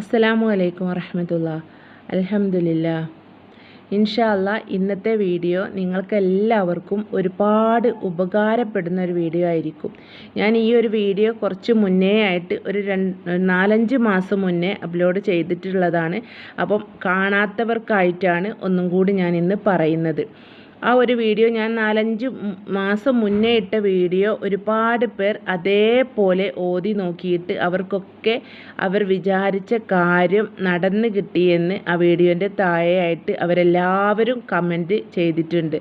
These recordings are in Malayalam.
അസ്സലാമു അലൈക്കും വറഹമത്തുള്ള. അലഹമുല്ല ഇൻഷാല്ല ഇന്നത്തെ വീഡിയോ നിങ്ങൾക്ക് എല്ലാവർക്കും ഒരുപാട് ഉപകാരപ്പെടുന്ന ഒരു വീഡിയോ ആയിരിക്കും. ഞാൻ ഈ ഒരു വീഡിയോ കുറച്ച് മുന്നേ ആയിട്ട് ഒരു രണ്ട് നാലഞ്ച് മാസം മുന്നേ അപ്ലോഡ് ചെയ്തിട്ടുള്ളതാണ്. അപ്പം കാണാത്തവർക്കായിട്ടാണ് ഒന്നും കൂടി ഞാൻ ഇന്ന് പറയുന്നത്. ആ ഒരു വീഡിയോ ഞാൻ നാലഞ്ച് മാസം മുന്നേ ഇട്ട വീഡിയോ ഒരുപാട് പേർ അതേപോലെ ഓതി നോക്കിയിട്ട് അവർക്കൊക്കെ അവർ വിചാരിച്ച കാര്യം നടന്നു കിട്ടിയെന്ന് ആ വീഡിയോന്റെ താഴെയായിട്ട് അവരെല്ലാവരും കമന്റ് ചെയ്തിട്ടുണ്ട്.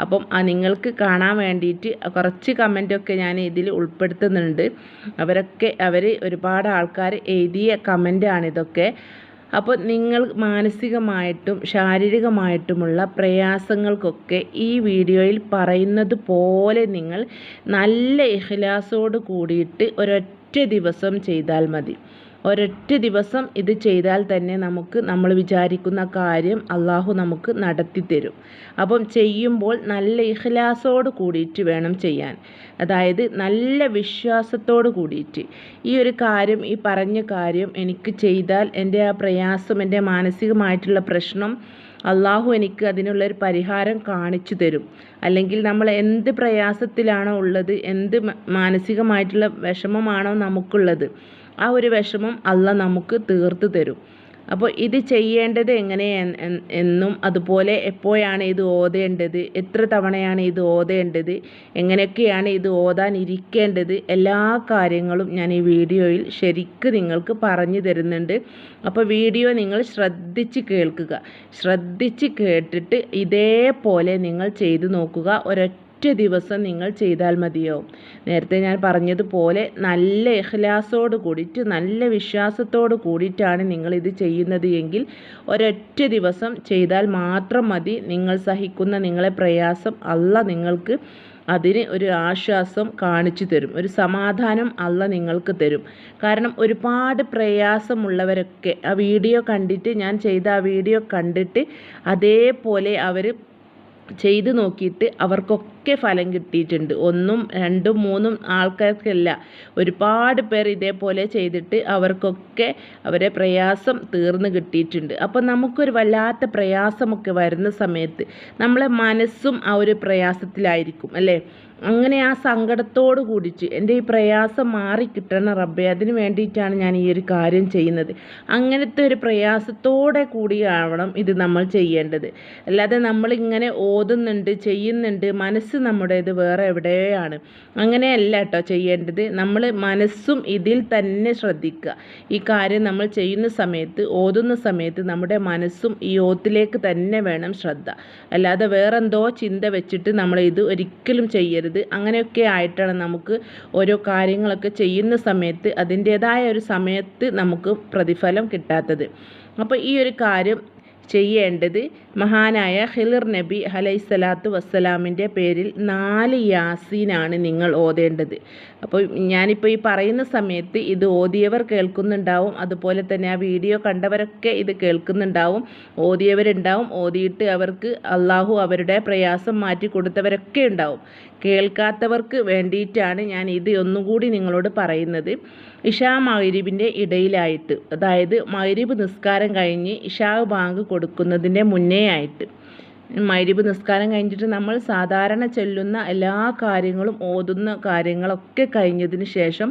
അപ്പം ആ നിങ്ങൾക്ക് കാണാൻ വേണ്ടിയിട്ട് കുറച്ച് കമന്റൊക്കെ ഞാൻ ഇതിൽ ഉൾപ്പെടുത്തുന്നുണ്ട്. അവരൊക്കെ അവർ ഒരുപാട് ആൾക്കാർ എഴുതിയ കമന്റാണിതൊക്കെ അപ്പോൾ നിങ്ങൾ മാനസികമായിട്ടും ശാരീരികമായിട്ടുമുള്ള പ്രയാസങ്ങൾക്കൊക്കെ ഈ വീഡിയോയിൽ പറയുന്നത് പോലെ നിങ്ങൾ നല്ല ഇഹ്ലാസോട് കൂടിയിട്ട് ഒരൊറ്റ ദിവസം ചെയ്താൽ മതി. ഒരൊറ്റ ദിവസം ഇത് ചെയ്താൽ തന്നെ നമുക്ക് നമ്മൾ വിചാരിക്കുന്ന കാര്യം അള്ളാഹു നമുക്ക് നടത്തി തരും. അപ്പം ചെയ്യുമ്പോൾ നല്ല ഇഖ്ലാസോട് കൂടിയിട്ട് വേണം ചെയ്യാൻ. അതായത് നല്ല വിശ്വാസത്തോട് കൂടിയിട്ട്. ഈ ഒരു കാര്യം ഈ പറഞ്ഞ കാര്യം എനിക്ക് ചെയ്താൽ എന്റെ ആ പ്രയാസം എന്റെ മാനസികമായിട്ടുള്ള പ്രശ്നം അള്ളാഹു എനിക്ക് അതിനുള്ള ഒരു പരിഹാരം കാണിച്ചു തരും. അല്ലെങ്കിൽ നമ്മൾ എന്ത് പ്രയാസത്തിലാണോ ഉള്ളത് എന്ത് മാനസികമായിട്ടുള്ള വിഷമമാണോ നമുക്കുള്ളത് ആ ഒരു വിഷമം അല്ല നമുക്ക് തീർത്ത് തരും. അപ്പോൾ ഇത് ചെയ്യേണ്ടത് എങ്ങനെ എന്നും അതുപോലെ എപ്പോഴാണ് ഇത് ഓതേണ്ടത്? എത്ര തവണയാണ് ഇത് ഓതേണ്ടത്? എങ്ങനെയൊക്കെയാണ് ഇത് ഓതാൻ ഇരിക്കേണ്ടത് എല്ലാ കാര്യങ്ങളും ഞാൻ ഈ വീഡിയോയിൽ ശരിക്ക് നിങ്ങൾക്ക് പറഞ്ഞു തരുന്നുണ്ട്. അപ്പോൾ വീഡിയോ നിങ്ങൾ ശ്രദ്ധിച്ച് കേൾക്കുക. ശ്രദ്ധിച്ച് കേട്ടിട്ട് ഇതേപോലെ നിങ്ങൾ ചെയ്തു നോക്കുക. ഒരൊറ്റ ഒറ്റ ദിവസം നിങ്ങൾ ചെയ്താൽ മതിയോ? നേരത്തെ ഞാൻ പറഞ്ഞതുപോലെ നല്ല എഹ്ലാസോട് കൂടിയിട്ട് നല്ല വിശ്വാസത്തോട് കൂടിയിട്ടാണ് നിങ്ങൾ ഇത് ചെയ്യുന്നത് എങ്കിൽ ഒരൊറ്റ ദിവസം ചെയ്താൽ മാത്രം മതി. നിങ്ങൾ സഹിക്കുന്ന നിങ്ങളെ പ്രയാസം അല്ല നിങ്ങൾക്ക് അതിന് ഒരു ആശ്വാസം കാണിച്ചു തരും. ഒരു സമാധാനം അല്ല നിങ്ങൾക്ക് തരും. കാരണം ഒരുപാട് പ്രയാസമുള്ളവരൊക്കെ ആ വീഡിയോ കണ്ടിട്ട് ഞാൻ ചെയ്ത ആ വീഡിയോ കണ്ടിട്ട് അതേപോലെ അവർ ചെയ്ത് നോക്കിയിട്ട് അവർക്കൊക്കെ ഫലം കിട്ടിയിട്ടുണ്ട്. ഒന്നും രണ്ടും മൂന്നും ആൾക്കാർക്കല്ല. ഒരുപാട് പേർ ഇതേപോലെ ചെയ്തിട്ട് അവർക്കൊക്കെ അവരെ പ്രയാസം തീർന്നു കിട്ടിയിട്ടുണ്ട്. അപ്പോൾ നമുക്കൊരു വല്ലാത്ത പ്രയാസമൊക്കെ വരുന്ന സമയത്ത് നമ്മളെ മനസ്സും ആ ഒരു പ്രയാസത്തിലായിരിക്കും അല്ലേ? അങ്ങനെ ആ സങ്കടത്തോട് കൂടിച്ച് എന്റെ ഈ പ്രയാസം മാറിക്കിട്ടണം റബ്ബെ. അതിന് വേണ്ടിയിട്ടാണ് ഞാൻ ഈ ഒരു കാര്യം ചെയ്യുന്നത്. അങ്ങനത്തെ ഒരു പ്രയാസത്തോടെ കൂടിയാവണം ഇത് നമ്മൾ ചെയ്യേണ്ടത്. അല്ലാതെ നമ്മളിങ്ങനെ ഓതുന്നുണ്ട് ചെയ്യുന്നുണ്ട് മനസ്സ് നമ്മുടേത് വേറെ എവിടെയാണ്? അങ്ങനെയല്ല കേട്ടോ ചെയ്യേണ്ടത്. നമ്മൾ മനസ്സും ഇതിൽ തന്നെ ശ്രദ്ധിക്കുക. ഈ കാര്യം നമ്മൾ ചെയ്യുന്ന സമയത്ത് ഓതുന്ന സമയത്ത് നമ്മുടെ മനസ്സും ഈ ഓത്തിലേക്ക് തന്നെ വേണം ശ്രദ്ധ. അല്ലാതെ വേറെന്തോ ചിന്ത വെച്ചിട്ട് നമ്മൾ ഇത് ഒരിക്കലും ചെയ്യരുത്. ചെയ്യരുത്. അങ്ങനെയൊക്കെ ആയിട്ടാണ് നമുക്ക് ഓരോ കാര്യങ്ങളൊക്കെ ചെയ്യുന്ന സമയത്ത് അതിന്റേതായ ഒരു സമയത്ത് നമുക്ക് പ്രതിഫലം കിട്ടാത്തത്. അപ്പോൾ ഈ ഒരു കാര്യം ചെയ്യേണ്ടത് മഹാനായ ഹിലിർ നബി അലൈസലാത്തു വസ്സലാമിന്റെ പേരിൽ നാല് യാസീനാണ് നിങ്ങൾ ഓതേണ്ടത്. അപ്പോൾ ഞാനിപ്പോൾ ഈ പറയുന്ന സമയത്ത് ഇത് ഓതിയവർ കേൾക്കുന്നുണ്ടാവും. അതുപോലെ തന്നെ ആ വീഡിയോ കണ്ടവരൊക്കെ ഇത് കേൾക്കുന്നുണ്ടാവും. ഓതിയവരുണ്ടാവും. ഓതിയിട്ട് അവർക്ക് അള്ളാഹു അവരുടെ പ്രയാസം മാറ്റി കൊടുത്തവരൊക്കെ ഉണ്ടാവും. കേൾക്കാത്തവർക്ക് വേണ്ടിയിട്ടാണ് ഞാൻ ഇത് ഒന്നുകൂടി നിങ്ങളോട് പറയുന്നത്. ഇഷാ മൈരിബിന്റെ ഇടയിലായിട്ട് അതായത് മൈരിബ് നിസ്കാരം കഴിഞ്ഞ് ഇഷാ ബാങ്ക് കൊടുക്കുന്നതിന്റെ മുന്നേ ആയിട്ട് മൈരിബ് നിസ്കാരം കഴിഞ്ഞിട്ട് നമ്മൾ സാധാരണ ചൊല്ലുന്ന എല്ലാ കാര്യങ്ങളും ഓതുന്ന കാര്യങ്ങളൊക്കെ കഴിഞ്ഞതിന് ശേഷം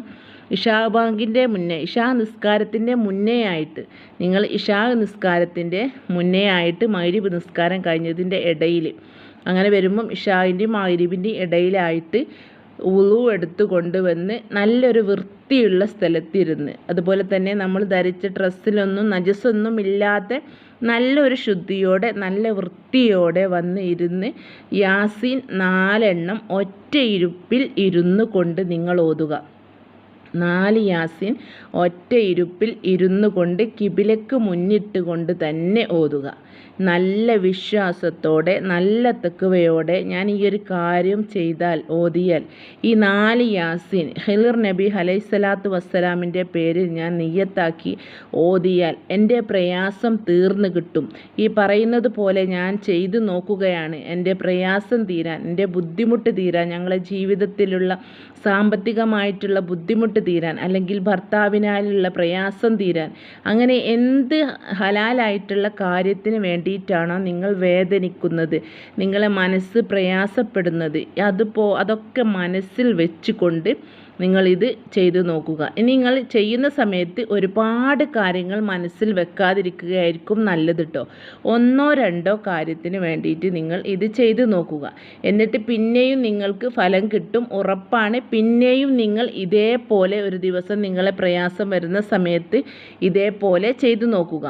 ഇഷാ ബാങ്കിന്റെ മുന്നേ ഇഷാ നിസ്കാരത്തിന്റെ മുന്നേ ആയിട്ട് നിങ്ങൾ ഇഷാ നിസ്കാരത്തിന്റെ മുന്നേ ആയിട്ട് മൈരിബ് നിസ്കാരം കഴിഞ്ഞതിന്റെ ഇടയിൽ അങ്ങനെ വരുമ്പം ഇഷാവിന്റെയും മൈരിബിന്റെയും ഇടയിലായിട്ട് ഉളു എടുത്ത് കൊണ്ടുവന്ന് നല്ലൊരു വൃത്തിയുള്ള സ്ഥലത്തിരുന്ന്. അതുപോലെ തന്നെ നമ്മൾ ധരിച്ച ഡ്രസ്സിലൊന്നും നജസ്സൊന്നും ഇല്ലാത്ത നല്ലൊരു ശുദ്ധിയോടെ നല്ല വൃത്തിയോടെ വന്ന് ഇരുന്ന് യാസീൻ നാലെണ്ണം ഒറ്റയിരുപ്പിൽ ഇരുന്നു കൊണ്ട് നിങ്ങൾ ഓതുക. നാല് യാസീൻ ഒറ്റ ഇരുപ്പിൽ ഇരുന്നു കൊണ്ട് കിബിലക്ക് മുന്നിട്ട് കൊണ്ട് തന്നെ ഓതുക. നല്ല വിശ്വാസത്തോടെ നല്ല തെക്കുവയോടെ ഞാൻ ഈ ഒരു കാര്യം ചെയ്താൽ ഓതിയാൽ ഈ നാല് യാസീൻ ഹിലിർ നബി അലൈഹിസ്സലാത്തു വസ്സലാമിന്റെ പേരിൽ ഞാൻ നെയ്യത്താക്കി ഓതിയാൽ എന്റെ പ്രയാസം തീർന്നു കിട്ടും. ഈ പറയുന്നത് പോലെ ഞാൻ ചെയ്തു നോക്കുകയാണ്. എന്റെ പ്രയാസം തീരാൻ എന്റെ ബുദ്ധിമുട്ട് തീരാൻ ഞങ്ങളെ ജീവിതത്തിലുള്ള സാമ്പത്തികമായിട്ടുള്ള ബുദ്ധിമുട്ട് തീരാൻ അല്ലെങ്കിൽ ഭർത്താവിനാലുള്ള പ്രയാസം തീരാൻ. അങ്ങനെ എന്ത് ഹലാലായിട്ടുള്ള കാര്യത്തിന് വേണ്ടിയിട്ടാണോ നിങ്ങൾ വേദനിക്കുന്നത്? നിങ്ങളെ മനസ്സ് പ്രയാസപ്പെടുന്നത്. അതിപ്പോൾ അതൊക്കെ മനസ്സിൽ വെച്ചുകൊണ്ട് നിങ്ങളിത് ചെയ്തു നോക്കുക. ഇനി നിങ്ങൾ ചെയ്യുന്ന സമയത്ത് ഒരുപാട് കാര്യങ്ങൾ മനസ്സിൽ വെക്കാതിരിക്കുകയായിരിക്കും നല്ലത് കേട്ടോ ഒന്നോ രണ്ടോ കാര്യത്തിന് വേണ്ടിയിട്ട് നിങ്ങൾ ഇത് ചെയ്തു നോക്കുക. എന്നിട്ട് പിന്നെയും നിങ്ങൾക്ക് ഫലം കിട്ടും ഉറപ്പാണ്. പിന്നെയും നിങ്ങൾ ഇതേപോലെ ഒരു ദിവസം നിങ്ങളെ പ്രയാസം വരുന്ന സമയത്ത് ഇതേപോലെ ചെയ്തു നോക്കുക.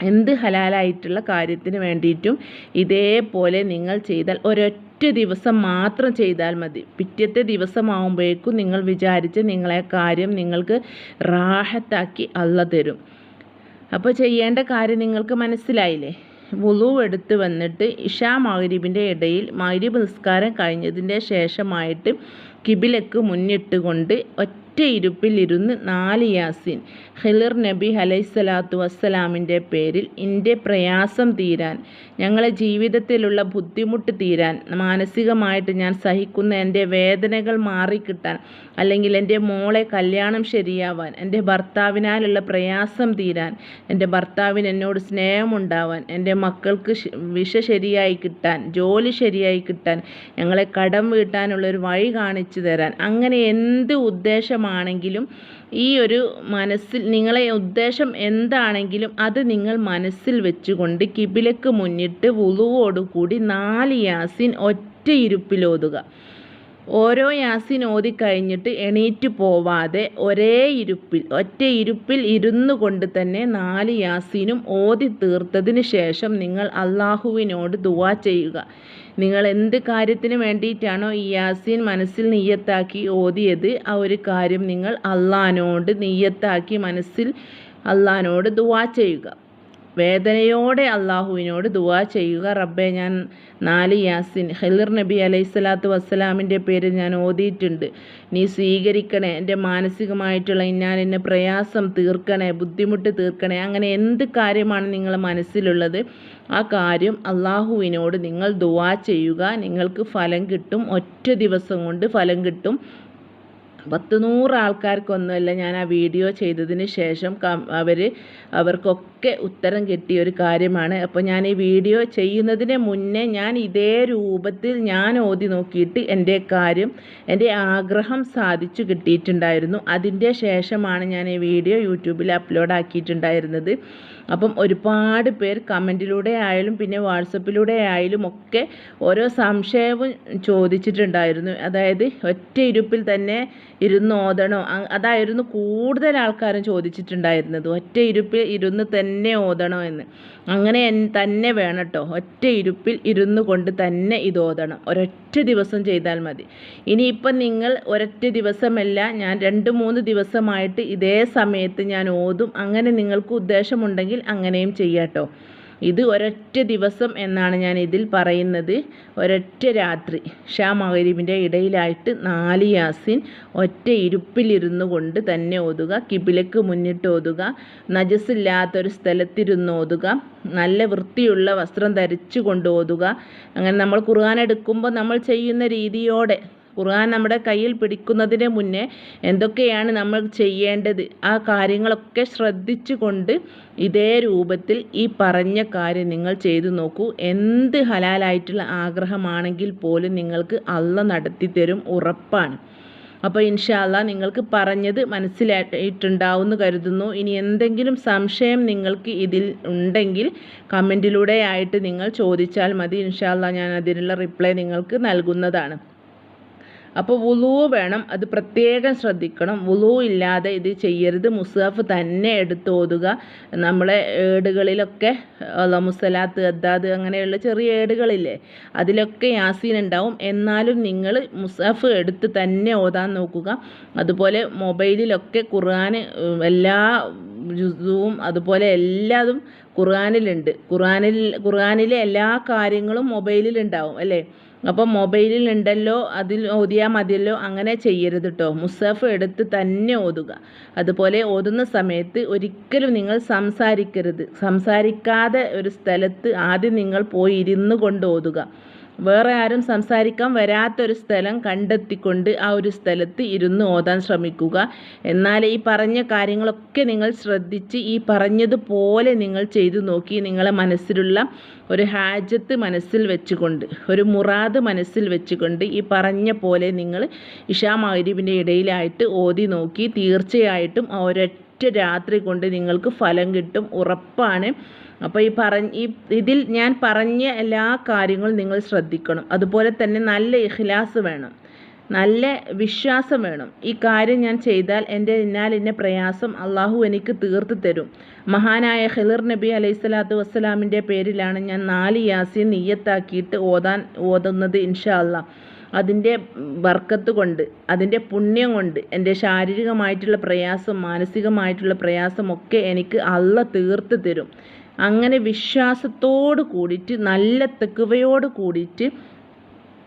എന്ത് ഹലാലായിട്ടുള്ള കാര്യത്തിന് വേണ്ടിയിട്ടും ഇതേപോലെ നിങ്ങൾ ചെയ്താൽ ഒരൊറ്റ ദിവസം മാത്രം ചെയ്താൽ മതി. പിറ്റത്തെ ദിവസമാകുമ്പോഴേക്കും നിങ്ങൾ വിചാരിച്ച് നിങ്ങളെ കാര്യം നിങ്ങൾക്ക് റാഹത്താക്കി അല്ല തരും. അപ്പോൾ ചെയ്യേണ്ട കാര്യം നിങ്ങൾക്ക് മനസ്സിലായില്ലേ? വുളു എടുത്ത് വന്നിട്ട് ഇഷാ മഗ്രിബിന്റെ ഇടയിൽ മഗ്രിബ് നിസ്കാരം കഴിഞ്ഞതിന്റെ ശേഷമായിട്ട് കിബിലക്ക് മുന്നിട്ടുകൊണ്ട് ഒറ്റ ഒറ്റ ഇരുപ്പിലിരുന്ന് നാല് യാസീൻ ഹിലിർ നബി അലൈസലാത്തു വസ്സലാമിന്റെ പേരിൽ എന്റെ പ്രയാസം തീരാൻ ഞങ്ങളെ ജീവിതത്തിലുള്ള ബുദ്ധിമുട്ട് തീരാൻ മാനസികമായിട്ട് ഞാൻ സഹിക്കുന്ന എന്റെ വേദനകൾ മാറിക്കിട്ടാൻ അല്ലെങ്കിൽ എന്റെ മോളെ കല്യാണം ശരിയാവാൻ എന്റെ ഭർത്താവിനാലുള്ള പ്രയാസം തീരാൻ എന്റെ ഭർത്താവിന് എന്നോട് സ്നേഹമുണ്ടാവാൻ എന്റെ മക്കൾക്ക് വിഷ ശരിയായി കിട്ടാൻ ജോലി ശരിയായി കിട്ടാൻ ഞങ്ങളെ കടം വീട്ടാനുള്ളൊരു വഴി കാണിച്ചു തരാൻ അങ്ങനെ എന്ത് ഉദ്ദേശം ഉദ്ദേശമാണെങ്കിലും ഈ ഒരു മനസ്സിൽ നിങ്ങളെ ഉദ്ദേശം എന്താണെങ്കിലും അത് നിങ്ങൾ മനസ്സിൽ വെച്ചുകൊണ്ട് കിബിലക്ക് മുന്നിട്ട് വുളുവോടുകൂടി നാല് യാസിൻ ഒറ്റ ഇരുപ്പിലോതുക. ഓരോ യാസിൻ ഓതി കഴിഞ്ഞിട്ട് എണീറ്റ് പോവാതെ ഒരേ ഇരുപ്പിൽ ഒറ്റ ഇരുപ്പിൽ ഇരുന്നു കൊണ്ട് തന്നെ നാല് യാസിനും ഓതി തീർത്തതിന് ശേഷം നിങ്ങൾ അള്ളാഹുവിനോട് ദുവാ ചെയ്യുക. നിങ്ങൾ എന്ത് കാര്യത്തിന് വേണ്ടിയിട്ടാണോ ഈ യാസീൻ മനസ്സിൽ നെയ്യത്താക്കി ഓതിയത് ആ ഒരു കാര്യം നിങ്ങൾ അള്ളഹാനോട് നെയ്യത്താക്കി മനസ്സിൽ അള്ളഹാനോട് ദുവാ ചെയ്യുക. വേദനയോടെ അള്ളാഹുവിനോട് ദുവാ ചെയ്യുക. റബ്ബെ ഞാൻ നാല് യാസിൻ ഖലിർ നബി അലൈഹി സ്വലാത്തു വസ്സലാമിന്റെ പേര് ഞാൻ ഓതിയിട്ടുണ്ട്. നീ സ്വീകരിക്കണേ എന്റെ മാനസികമായിട്ടുള്ള ഞാൻ എന്നെ പ്രയാസം തീർക്കണേ ബുദ്ധിമുട്ട് തീർക്കണേ അങ്ങനെ എന്ത് കാര്യമാണ് നിങ്ങളുടെ മനസ്സിലുള്ളത്? ആ കാര്യം അള്ളാഹുവിനോട് നിങ്ങൾ ദുവാ ചെയ്യുക. നിങ്ങൾക്ക് ഫലം കിട്ടും ഒറ്റ ദിവസം കൊണ്ട് ഫലം കിട്ടും. പത്ത് നൂറ് ആൾക്കാർക്കൊന്നുമല്ല ഞാൻ ആ വീഡിയോ ചെയ്തതിന് ശേഷം അവർ അവർക്കൊക്കെ ഉത്തരം കിട്ടിയ ഒരു കാര്യമാണ്. അപ്പോൾ ഞാൻ ഈ വീഡിയോ ചെയ്യുന്നതിന് മുന്നേ ഞാൻ ഇതേ രൂപത്തിൽ ഞാൻ ഓതി നോക്കിയിട്ട് എന്റെ കാര്യം എന്റെ ആഗ്രഹം സാധിച്ചു കിട്ടിയിട്ടുണ്ടായിരുന്നു. അതിന്റെ ശേഷമാണ് ഞാൻ ഈ വീഡിയോ യൂട്യൂബിൽ അപ്ലോഡ് ആക്കിയിട്ടുണ്ടായിരുന്നത്. അപ്പം ഒരുപാട് പേർ കമന്റിലൂടെ ആയാലും പിന്നെ വാട്സപ്പിലൂടെ ആയാലും ഒക്കെ ഓരോ സംശയവും ചോദിച്ചിട്ടുണ്ടായിരുന്നു. അതായത് ഒറ്റ ഇരുപ്പിൽ തന്നെ ഇരുന്ന് ഓതണോ? അതായിരുന്നു കൂടുതൽ ആൾക്കാരും ചോദിച്ചിട്ടുണ്ടായിരുന്നത്. ഒറ്റ ഇരുപ്പിൽ ഇരുന്ന് തന്നെ ഓതണോ എന്ന്. അങ്ങനെ തന്നെ വേണം കേട്ടോ ഒറ്റ ഇരുപ്പിൽ ഇരുന്നു കൊണ്ട് തന്നെ ഇത് ഓതണം. ഒരൊറ്റ ദിവസം ചെയ്താൽ മതി. ഇനിയിപ്പം നിങ്ങൾ ഒരൊറ്റ ദിവസമല്ല ഞാൻ രണ്ട് മൂന്ന് ദിവസമായിട്ട് ഇതേ സമയത്ത് ഞാൻ ഓതും. അങ്ങനെ നിങ്ങൾക്ക് ഉദ്ദേശമുണ്ടെങ്കിൽ അങ്ങനെയും ചെയ്യാട്ടോ ഇത് ഒരൊറ്റ ദിവസം എന്നാണ് ഞാൻ ഇതിൽ പറയുന്നത്. ഒരൊറ്റ രാത്രി. ഷാ മഹരീബിന്റെ ഇടയിലായിട്ട് നാല് യാസിൻ ഒറ്റ ഇരുപ്പിലിരുന്നു കൊണ്ട് തന്നെ ഓതുക. കിബിലക്ക് മുന്നിട്ട് ഓതുക. നജസ്സില്ലാത്തൊരു സ്ഥലത്തിരുന്ന് ഓതുക. നല്ല വൃത്തിയുള്ള വസ്ത്രം ധരിച്ചു കൊണ്ട് ഓതുക. അങ്ങനെ നമ്മൾ ഖുർആൻ എടുക്കുമ്പോൾ നമ്മൾ ചെയ്യുന്ന രീതിയോടെ ഖുർആൻ നമ്മുടെ കയ്യിൽ പിടിക്കുന്നതിന് മുന്നേ എന്തൊക്കെയാണ് നമ്മൾ ചെയ്യേണ്ടത്? ആ കാര്യങ്ങളൊക്കെ ശ്രദ്ധിച്ചുകൊണ്ട് ഇതേ രൂപത്തിൽ ഈ പറഞ്ഞ കാര്യം നിങ്ങൾ ചെയ്തു നോക്കൂ. എന്ത് ഹലാലായിട്ടുള്ള ആഗ്രഹമാണെങ്കിൽ പോലും നിങ്ങൾക്ക് അള്ള നടത്തി തരും ഉറപ്പാണ്. അപ്പോൾ ഇൻഷാല്ല നിങ്ങൾക്ക് പറഞ്ഞത് മനസ്സിലായിട്ടുണ്ടാവുമെന്ന് കരുതുന്നു. ഇനി എന്തെങ്കിലും സംശയം നിങ്ങൾക്ക് ഇതിൽ ഉണ്ടെങ്കിൽ കമന്റിലൂടെ ആയിട്ട് നിങ്ങൾ ചോദിച്ചാൽ മതി. ഇൻഷാല്ല ഞാൻ അതിനുള്ള റിപ്ലൈ നിങ്ങൾക്ക് നൽകുന്നതാണ്. അപ്പോൾ വുളു വേണം. അത് പ്രത്യേകം ശ്രദ്ധിക്കണം. വുളു ഇല്ലാതെ ഇത് ചെയ്യരുത്. മുസാഫ് തന്നെ എടുത്ത് ഓതുക. നമ്മളെ ഏടുകളിലൊക്കെ മുസലാത്ത് അദ്ദാദ് അങ്ങനെയുള്ള ചെറിയ ഏടുകളില്ലേ അതിലൊക്കെ യാസീൻ ഉണ്ടാവും. എന്നാലും നിങ്ങൾ മുസാഫ് എടുത്ത് തന്നെ ഓതാൻ നോക്കുക. അതുപോലെ മൊബൈലിലൊക്കെ ഖുർആൻ എല്ലാ ജുസുവും അതുപോലെ എല്ലാതും ഖുർആനിലുണ്ട്. ഖുർആനിൽ ഖുർആനിലെ എല്ലാ കാര്യങ്ങളും മൊബൈലിലുണ്ടാവും അല്ലേ? അപ്പോൾ മൊബൈലിൽ ഉണ്ടല്ലോ അതിൽ ഓതിയാൽ മതിയല്ലോ അങ്ങനെ ചെയ്യരുത് കേട്ടോ മുസഫ് എടുത്ത് തന്നെ ഓതുക. അതുപോലെ ഓതുന്ന സമയത്ത് ഒരിക്കലും നിങ്ങൾ സംസാരിക്കരുത്. സംസാരിക്കാതെ ഒരു സ്ഥലത്ത് ആദ്യം നിങ്ങൾ പോയി ഇരുന്ന് കൊണ്ട് ഓതുക. വേറെ ആരും സംസാരിക്കാൻ വരാത്തൊരു സ്ഥലം കണ്ടെത്തിക്കൊണ്ട് ആ ഒരു സ്ഥലത്ത് ഇരുന്ന് ഓതാൻ ശ്രമിക്കുക. എന്നാൽ ഈ പറഞ്ഞ കാര്യങ്ങളൊക്കെ നിങ്ങൾ ശ്രദ്ധിച്ച് ഈ പറഞ്ഞതുപോലെ നിങ്ങൾ ചെയ്തു നോക്കി നിങ്ങളെ മനസ്സിലുള്ള ഒരു ഹാജത്ത് മനസ്സിൽ വെച്ചുകൊണ്ട് ഒരു മുറാദ് മനസ്സിൽ വെച്ചുകൊണ്ട് ഈ പറഞ്ഞ പോലെ നിങ്ങൾ ഇഷാ മൗരീബിന്റെ ഇടയിലായിട്ട് ഓതി നോക്കി തീർച്ചയായിട്ടും ഒരൊറ്റ രാത്രി കൊണ്ട് നിങ്ങൾക്ക് ഫലം കിട്ടും ഉറപ്പാണ്. അപ്പോൾ ഈ പറഞ്ഞ ഈ ഇതിൽ ഞാൻ പറഞ്ഞ എല്ലാ കാര്യങ്ങളും നിങ്ങൾ ശ്രദ്ധിക്കണം. അതുപോലെ തന്നെ നല്ല ഇഖ്ലാസ് വേണം. നല്ല വിശ്വാസം വേണം. ഈ കാര്യം ഞാൻ ചെയ്താൽ എന്റെ ഇന്നാൽ ഇന്ന പ്രയാസം അള്ളാഹു എനിക്ക് തീർത്തു തരും. മഹാനായ ഖിലിർ നബി അലൈഹി സ്വലാത്തു വസ്സലാമിന്റെ പേരിലാണ് ഞാൻ നാല് യാസി നീയത്താക്കിയിട്ട് ഓതാൻ ഓതുന്നത് ഇൻഷാ അള്ളാഹ് അതിന്റെ ബർക്കത്ത് കൊണ്ട് അതിന്റെ പുണ്യം കൊണ്ട് എന്റെ ശാരീരികമായിട്ടുള്ള പ്രയാസം മാനസികമായിട്ടുള്ള പ്രയാസമൊക്കെ എനിക്ക് അള്ള തീർത്ത് തരും. അങ്ങനെ വിശ്വാസത്തോട് കൂടിയിട്ട് നല്ല തെക്കുവയോട് കൂടിയിട്ട്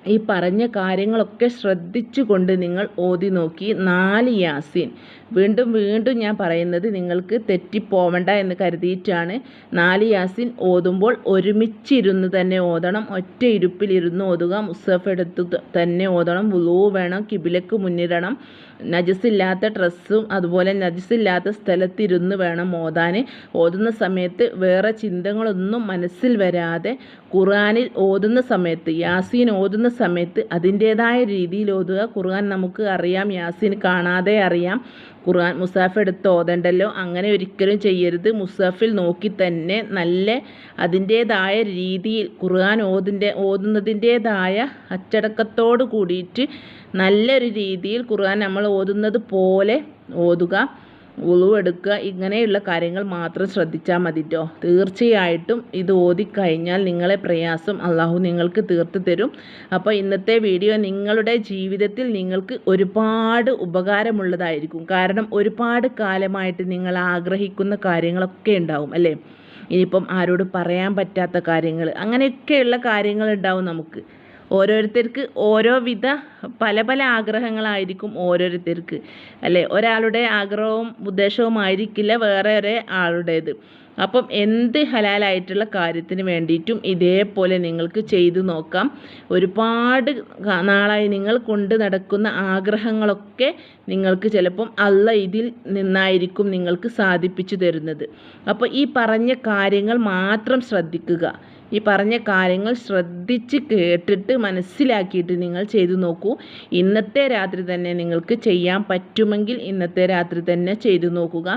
ഈ പറഞ്ഞ കാര്യങ്ങളൊക്കെ ശ്രദ്ധിച്ചു കൊണ്ട് നിങ്ങൾ ഓതി നോക്കി. നാല് യാസീൻ. വീണ്ടും വീണ്ടും ഞാൻ പറയുന്നത് നിങ്ങൾക്ക് തെറ്റിപ്പോവണ്ട എന്ന് കരുതിയിട്ടാണ്. നാല് യാസീൻ ഓതുമ്പോൾ ഒരുമിച്ചിരുന്ന് തന്നെ ഓതണം. ഒറ്റ ഇരുപ്പിലിരുന്ന് ഓതുക. മുസഫ് എടുത്ത് തന്നെ ഓതണം. വുളൂ വേണം. കിബിലക്ക് മുന്നിടണം. നജസില്ലാത്ത ഡ്രസ്സും അതുപോലെ നജസില്ലാത്ത സ്ഥലത്തിരുന്ന് വേണം ഓതാൻ ഓതുന്ന സമയത്ത് വേറെ ചിന്തകളൊന്നും മനസ്സിൽ വരാതെ ഖുർആാനിൽ ഓതുന്ന സമയത്ത് യാസീൻ ഓതുന്ന സമയത്ത് അതിന്റേതായ രീതിയിൽ ഓതുക. ഖുർആൻ നമുക്ക് അറിയാം യാസീൻ കാണാതെ അറിയാം. ഖുർആൻ മുസാഫ് എടുത്ത് ഓതണ്ടല്ലോ. അങ്ങനെ ഒരിക്കലും ചെയ്യരുത്. മുസാഫിൽ നോക്കി തന്നെ നല്ല അതിന്റേതായ രീതിയിൽ ഖുർആൻ ഓതിന്റെ ഓതുന്നതിന്റേതായ അച്ചടക്കത്തോട് കൂടിയിട്ട് നല്ലൊരു രീതിയിൽ ഖുർആൻ നമ്മൾ ഓതുന്നത് പോലെ ഓതുക ഉളുവെടുക്കുക ഇങ്ങനെയുള്ള കാര്യങ്ങൾ മാത്രം ശ്രദ്ധിച്ചാൽ മതി കേട്ടോ തീർച്ചയായിട്ടും ഇത് ഓതിക്കഴിഞ്ഞാൽ നിങ്ങളെ പ്രയാസം അള്ളാഹു നിങ്ങൾക്ക് തീർത്ത് തരും. അപ്പോൾ ഇന്നത്തെ വീഡിയോ നിങ്ങളുടെ ജീവിതത്തിൽ നിങ്ങൾക്ക് ഒരുപാട് ഉപകാരമുള്ളതായിരിക്കും. കാരണം ഒരുപാട് കാലമായിട്ട് നിങ്ങൾ ആഗ്രഹിക്കുന്ന കാര്യങ്ങളൊക്കെ ഉണ്ടാവും അല്ലേ? ഇനിയിപ്പം ആരോട് പറയാൻ പറ്റാത്ത കാര്യങ്ങൾ അങ്ങനെയൊക്കെയുള്ള കാര്യങ്ങൾ ഉണ്ടാവും നമുക്ക്. ഓരോരുത്തർക്ക് ഓരോ വിധ പല പല ആഗ്രഹങ്ങളായിരിക്കും ഓരോരുത്തർക്ക്. അല്ലേ? ഒരാളുടെ ആഗ്രഹവും ഉദ്ദേശവും ആയിരിക്കില്ല വേറെ ഒരേ ആളുടേത്. അപ്പം എന്ത് ഹലാലായിട്ടുള്ള കാര്യത്തിന് വേണ്ടിയിട്ടും ഇതേപോലെ നിങ്ങൾക്ക് ചെയ്തു നോക്കാം. ഒരുപാട് നാളായി നിങ്ങൾ കൊണ്ട് നടക്കുന്ന ആഗ്രഹങ്ങളൊക്കെ നിങ്ങൾക്ക് ചിലപ്പം അല്ല ഇതിൽ നിന്നായിരിക്കും നിങ്ങൾക്ക് സാധിപ്പിച്ചു തരുന്നത്. അപ്പോൾ ഈ പറഞ്ഞ കാര്യങ്ങൾ മാത്രം ശ്രദ്ധിക്കുക. ഈ പറഞ്ഞ കാര്യങ്ങൾ ശ്രദ്ധിച്ച് കേട്ടിട്ട് മനസ്സിലാക്കിയിട്ട് നിങ്ങൾ ചെയ്തു നോക്കൂ. ഇന്നത്തെ രാത്രി തന്നെ നിങ്ങൾക്ക് ചെയ്യാൻ പറ്റുമെങ്കിൽ ഇന്നത്തെ രാത്രി തന്നെ ചെയ്തു നോക്കുക.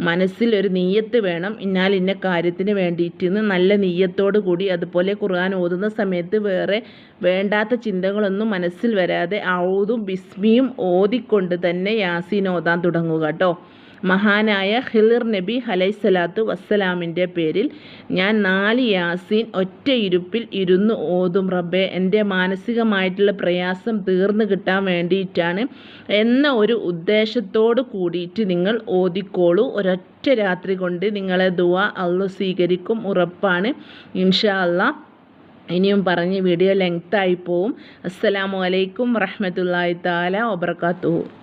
മനസ്സിൽ ഒരു നീയത്ത് വേണം. ഇന്നാൽ ഇന്ന കാര്യത്തിന് വേണ്ടിയിട്ട് നല്ല നീയത്തോടു കൂടി അതുപോലെ ഖുർആൻ ഓതുന്ന സമയത്ത് വേറെ വേണ്ടാത്ത ചിന്തകളൊന്നും മനസ്സിൽ വരാതെ ഔതും ബിസ്മിയും ഓതിക്കൊണ്ട് തന്നെ യാസീൻ ഓതാൻ തുടങ്ങുക കേട്ടോ. മഹാനായ ഹിലിർ നബി അലൈസലാത്തു വസ്സലാമിന്റെ പേരിൽ ഞാൻ നാല് യാസീൻ ഒറ്റ ഇരുപ്പിൽ ഇരുന്ന് ഓതും. റബ്ബെ എന്റെ മാനസികമായിട്ടുള്ള പ്രയാസം തീർന്നു കിട്ടാൻ വേണ്ടിയിട്ടാണ് എന്ന ഒരു ഉദ്ദേശത്തോട് കൂടിയിട്ട് നിങ്ങൾ ഓതിക്കോളൂ. ഒരൊറ്റ രാത്രി കൊണ്ട് നിങ്ങളെ ദുവ അള്ളു സ്വീകരിക്കും ഉറപ്പാണ്. ഇൻഷാ അല്ലാ ഇനിയും പറഞ്ഞ് വീഡിയോ ലെങ്ത് ആയി പോവും. അസ്സലാമു അലൈക്കും വറഹമത്തല്ലാഹി താല വബർക്കാത്തു